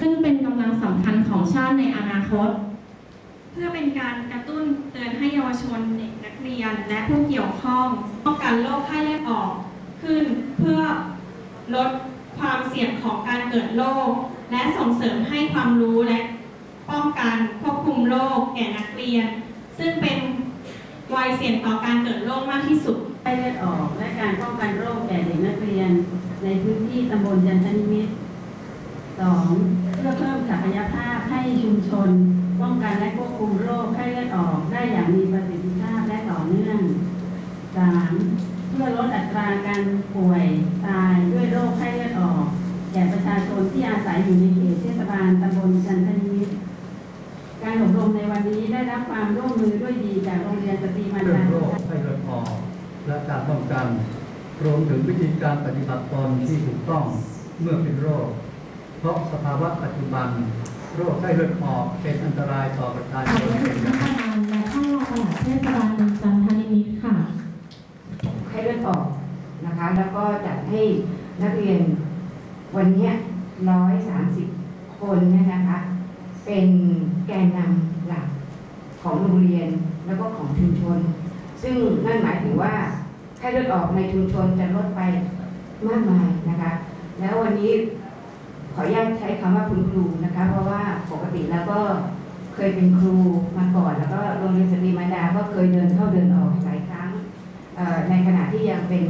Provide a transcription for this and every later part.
ซึ่งเป็นกำลังสำคัญของชาติในอนาคต เพื่อเป็นการกระตุ้นเตือนให้เยาวชนเด็กนักเรียนและผู้เกี่ยวข้องป้องกันโรคไข้เลือดออก ขึ้นเพื่อลดความเสี่ยงของการเกิดโรคและส่งเสริมให้ความรู้และป้องกันควบคุมโรคแก่นักเรียน ซึ่งเป็นวัยเสี่ยงต่อการเกิดโรคมากที่สุดไข้เลือดออกและการป้องกันโรคแก่เด็กนักเรียน ในพื้นที่ตำบลยันทนิมิตร 2. เพื่อเพิ่มศักยภาพให้ชุมชน ป้องกันและควบคุมโรคไข้เลือดออกได้อย่างมีประสิทธิภาพและต่อเนื่อง 3. เพื่อลดอัตราการป่วยตายด้วยโรคไข้เลือดออก แก่ประชาชนที่อาศัยอยู่ในเขตเทศบาลตำบลจันทนิตการอบรมในวันนี้ได้รับความร่วมมือด้วยดีจากโรงเรียนสตรีมันเรื่องดาโรคไข้เลือดออกและการป้องกันรวมถึงวิธีการปฏิบัติตนที่ถูกต้องเมื่อเป็นโรค เพราะสภาวะปัจจุบัน โรคไข้เลือดออกเป็นอันตรายต่อประชาขชอบนคุณเป็นอท่าย่านประธานและท่านรองปลัดเทศบาลเมืองจันทนิมิตรค่ะไข้เลือดออกนะคะ แล้วก็จัดให้นักเรียนวันเนี้ร้อยสามสิบคนเนี่ยนะคะ เป็นแกนนำหลักของโรงเรียนแล้วก็ของชุมชน ซึ่งนั่นหมายถึงว่าไข้เลือดออกในชุมชนจะลดไปมากมายนะคะ แล้ววันนี้ ขออนุญาตใช้คำว่าคุณครูนะคะ เพราะว่าปกติแล้วก็เคยเป็นครูมาก่อน แล้วก็โรงเรียนสตรีมันดาก็เคยเดินเข้าเดินออกหลายครั้งในขณะที่ยังเป็น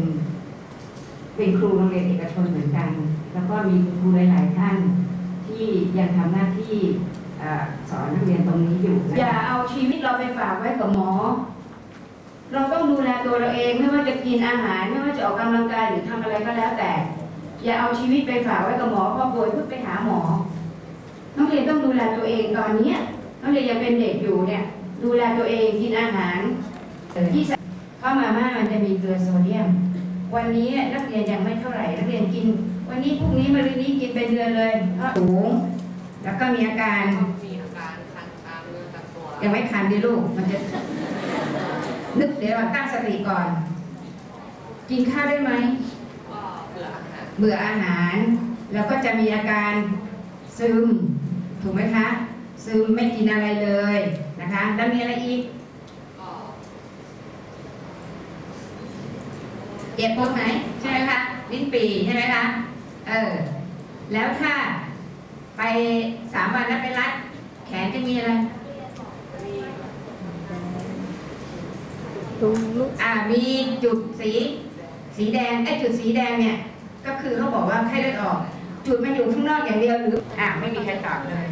เป็นครูโรงเรียนเอกชนเหมือนกัน แล้วก็มีครูหลาย ๆ ท่านที่ยังทำหน้าที่อสอนนักเรียนตรงนี้อยู่ อย่าเอาชีวิตเราไปฝากไว้กับหมอ เราต้องดูแลตัวเราเองไม่ว่าจะกินอาหาร ไม่ว่าจะออกกำลังกายหรือทำอะไรก็แล้วแต่ อย่าเอาชีวิตไปฝากไว้กับหมอพอป่วยเพื่อไปหาหมอนักเรียนต้องดูแลตัวเองตอนเนี้ยนักเรียนยังเป็นเด็กอยู่เนี่ย ดูแลตัวเองกินอาหารเอ่อที่ข้าวมาม่ามันจะมีเกลือโซเดียม วันนี้นักเรียนยังไม่เท่าไหร่นักเรียนกิน วันนี้พรุ่งนี้มะรืนนี้กินเป็นเดือนเลยเพราะสูงแล้วก็มีอาการมีอาการคันตามเนื้อตามตัวยังไม่คันดิลูกมันจะนึกเดี๋ยวเราตั้งสติก่อน กินข้าวได้ไหม ก็เบื่ออาหาร เบื่ออาหาร แล้วก็จะมีอาการซึมถูกไหมคะ ซึมไม่กินอะไรเลยนะคะแล้วมีอะไรอีกก็เจ็บปวดไหมใช่ไหมคะลิ้นปีใช่ไหมคะเออแล้วถ้าไปสามวันแล้วไปรัดแขนจะมีอะไรอ่ามีจุดสี สีแดงไอ้จุดสีแดงเนี่ย ก็คือเขาบอกว่าไข้เลือดออกจุดมันอยู่ข้างนอกอย่างเดียวหรืออ่าไม่มีใครตอบเลย